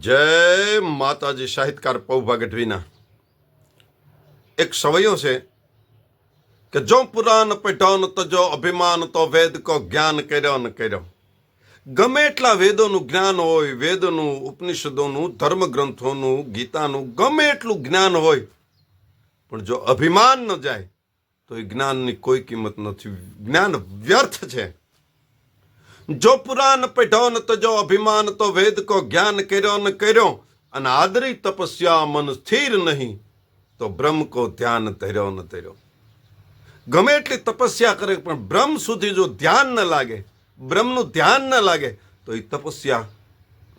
જય માતાજી સાહિત્યકાર પૌભા ગઢવીના. એક સવયો છે કે જો પુરાણ પઠાન તો જો અભિમાન તો વેદ કો જ્ઞાન કર્યો ન કર્યો. ગમે એટલા વેદોનું જ્ઞાન હોય, વેદનું, ઉપનિષદોનું, ધર્મગ્રંથોનું, ગીતાનું, ગમે એટલું જ્ઞાન હોય, પણ જો અભિમાન ન જાય, તો એ જ્ઞાનની કોઈ કિંમત નથી. જ્ઞાન વ્યર્થ છે. જો પુરાણ પઢ્યો ન તો જો અભિમાન તો વેદ કો જ્ઞાન કર્યો ન કર્યો, અને આદરી તપસ્યા મન સ્થિર નહીં, તો બ્રહ્મ કો ધ્યાન ધર્યો ન ધર્યો. ગમે એટલી તપસ્યા કરે, પણ બ્રહ્મ સુધી જો ધ્યાન ન લાગે, બ્રહ્મનું ધ્યાન ન લાગે, તો એ તપસ્યા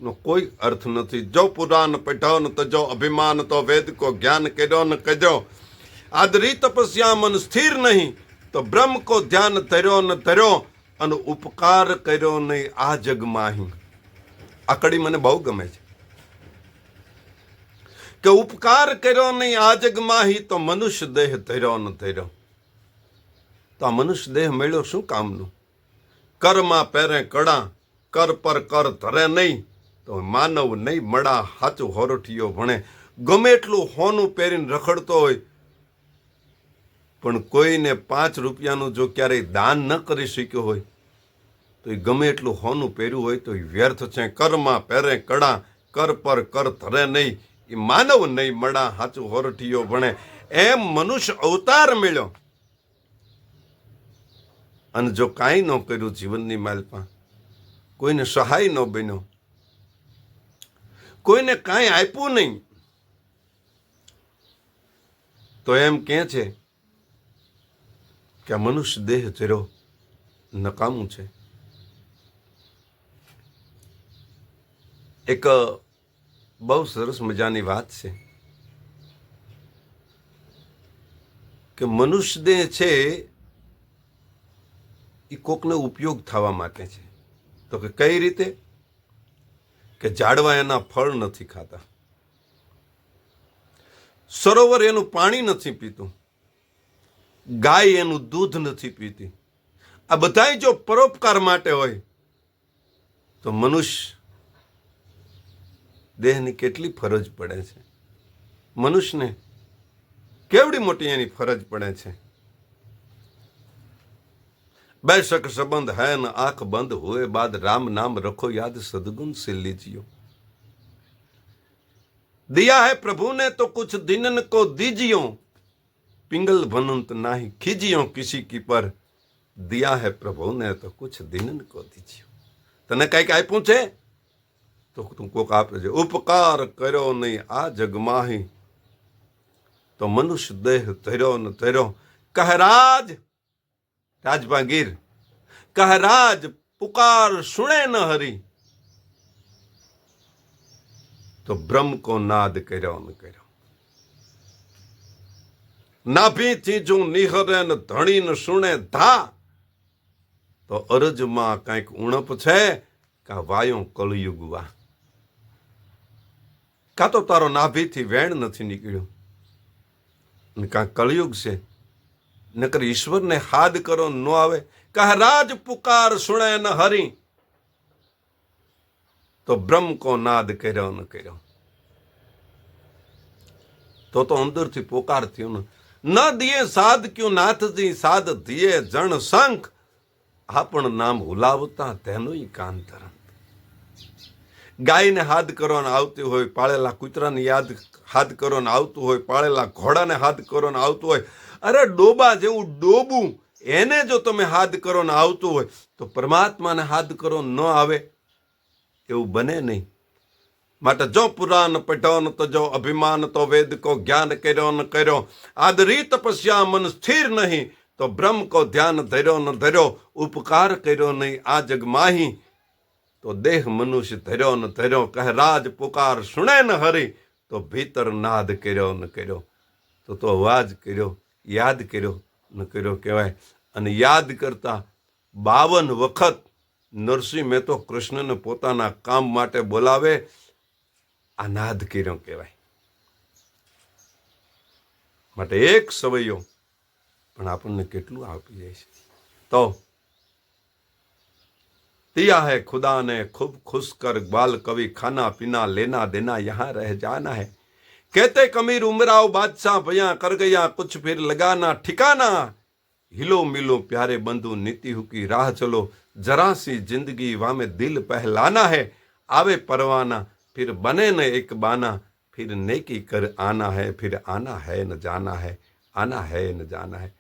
નો કોઈ અર્થ નથી. જો પુરાણ પઢ્યો ન તો જો અભિમાન તો વેદ કો જ્ઞાન કર્યો ન કર્યો, આદરી તપસ્યા મન સ્થિર નહીં, તો બ્રહ્મ કો ધ્યાન ધર્યો ન ધર્યો અને ઉપકાર કર્યો નહીં આ જગમાં આ કડી મને બહુ ગમે છે. કે ઉપકાર કર્યો નહીં આ જગમાં તો મનુષ્ય દેહ ધર્યો ન ધર્યો. તો આ મનુષ્ય દેહ મળ્યો શું કામનું? કરમાં પહેરે કડા કર પર કર ધરે નહીં. તો માનવ નહીં મળા હાચું હોરઠીયો ભણે. ગમે એટલું હોનું પહેરીને રખડતો હોય પણ કોઈને પાંચ રૂપિયાનું જો ક્યારેય દાન ન કરી શક્યો હોય, તો એ ગમે એટલું હોનું પહેર્યું હોય, તો એ વ્યર્થ છે. કરમાં પહેરે કડા, કર પર કર ધરે નહીં. એ માનવ નહીં મળા હાચું હોરઠીયો ભણે. એમ મનુષ્ય અવતાર મળ્યો. અને જો કાંઈ ન કર્યું જીવનની માલપા, કોઈને સહાય ન બન્યો, કોઈને કાંઈ આપ્યું નહીં, તો એમ કે છે કે આ મનુષ્ય દેહ ચર્યો નકામું છે. એક બહુ સરસ મજાની વાત છે. કે મનુષ્ય દેહ છે એ કોકને ઉપયોગ થવા માટે છે. તો કે કઈ રીતે? કે ઝાડવા એના ફળ નથી ખાતા. સરોવર એનું પાણી નથી પીતું. ગાય એનું દૂધ નથી પીતી. આ બધાય જો પરોપકાર માટે હોય, તો મનુષ્ય દેહની કેટલી ફરજ પડે છે? મનુષ્યને કેવડી મોટી એની ફરજ પડે છે? બેશક સંબંધ હૈ ન આંખ બંધ હોય બાદ રામ નામ રખો યાદ સદગુણ સે લીજીઓ દિયા હૈ પ્રભુ ને તો કુછ દિનન કો દીજિયો. पिंगल भनंत नाही खीजियो किसी की पर दिया है प्रभु ने तो कुछ दिनन को दीजियो તને કંઈક આપ્યું છે તો તું કોક આપે છે ઉપકાર કર્યો નહીં આ જગમાહી તો મનુષ્ય દેહ ધર્યો ન ધર્યો કહરાજ રાજભાગીર કહરાજ પુકાર સુણે ન હરી તો બ્રહ્મ કો નાદ કર્યો ન કર્યો નાભીથી જો નિહરે ન ધણી ન સુણે ધા, તો અરજમાં કંઈક ઉણપ છે કા વાયો કળયુગવા કાં તો તારો નાભીથી વેણ નથી નીકળ્યું? અને કાં કળયુગ છે? નકર ઈશ્વરને હાદ કરો ન આવે? કહ રાજ પુકાર સુણે ન હરી? તો બ્રહ્મ કો નાદ કર્યો ન કર્યો? તો તો અંદરથી પોકાર થયો ને. ન દિયે સાધ ક્યુ નાથજી, સાધ દિયે જણ શંખ આપણ નામ હુલાવતા તેનું કાન તરંત ગાયને હાથ કરવાને આવતી હોય, પાળેલા કૂતરાને યાદ હાથ કરવાને આવતું હોય, પાળેલા ઘોડાને હાથ કરવાને આવતું હોય. અરે ડોબા જેવું ડોબું, એને જો તમે હાથ કરો ને આવતું હોય, તો પરમાત્માને હાથ કરો ન આવે, એવું બને નહીં. માટે જો પુરાણ પઠ્યો ન તો જો અભિમાન તો વેદ કો જ્ઞાન કર્યો ન કર્યો. આદરી તપસ્યા મન સ્થિર નહીં, તો બ્રહ્મ કો ધ્યાન ધર્યો ન ધર્યો, ઉપકાર કર્યો નહીં આ જગ માહી. તો દેહ મનુષ્ય ધર્યો ન ધર્યો, કહે રાજ પુકાર સુણે ન હરી, તો ભીતર નાદ કર્યો ન કર્યો. તો તો અવાજ કર્યો, યાદ કર્યો ન કર્યો કહેવાય. અને યાદ કરતા બાવન વખત નરસિંહ મહેતો કૃષ્ણને પોતાના કામ માટે બોલાવે અનાદ કર્યો કહેવાય. માટે એક સવૈયો પણ આપણને કેટલું આપી જાય છે. તો દિયા હે ખુદા ને ખૂબ ખુશ કર ગ્વાલ કવિ ખાના પીના લેના દેના યહાં રહે જાના હે. કહેતે કમીર ઉમરાવ બાદશાહ ભયા કર ગયા કુછ ફિર લગાના ઠિકાના. હિલો મિલો પ્યારે બંધુ નીતિ હુકી રાહ ચલો. જરાસી જિંદગી વામે દિલ પહેલાના હે. આવે પરવાના फिर बने न एक बाना फिर नेकी कर आना है फिर आना है न जाना है आना है न जाना है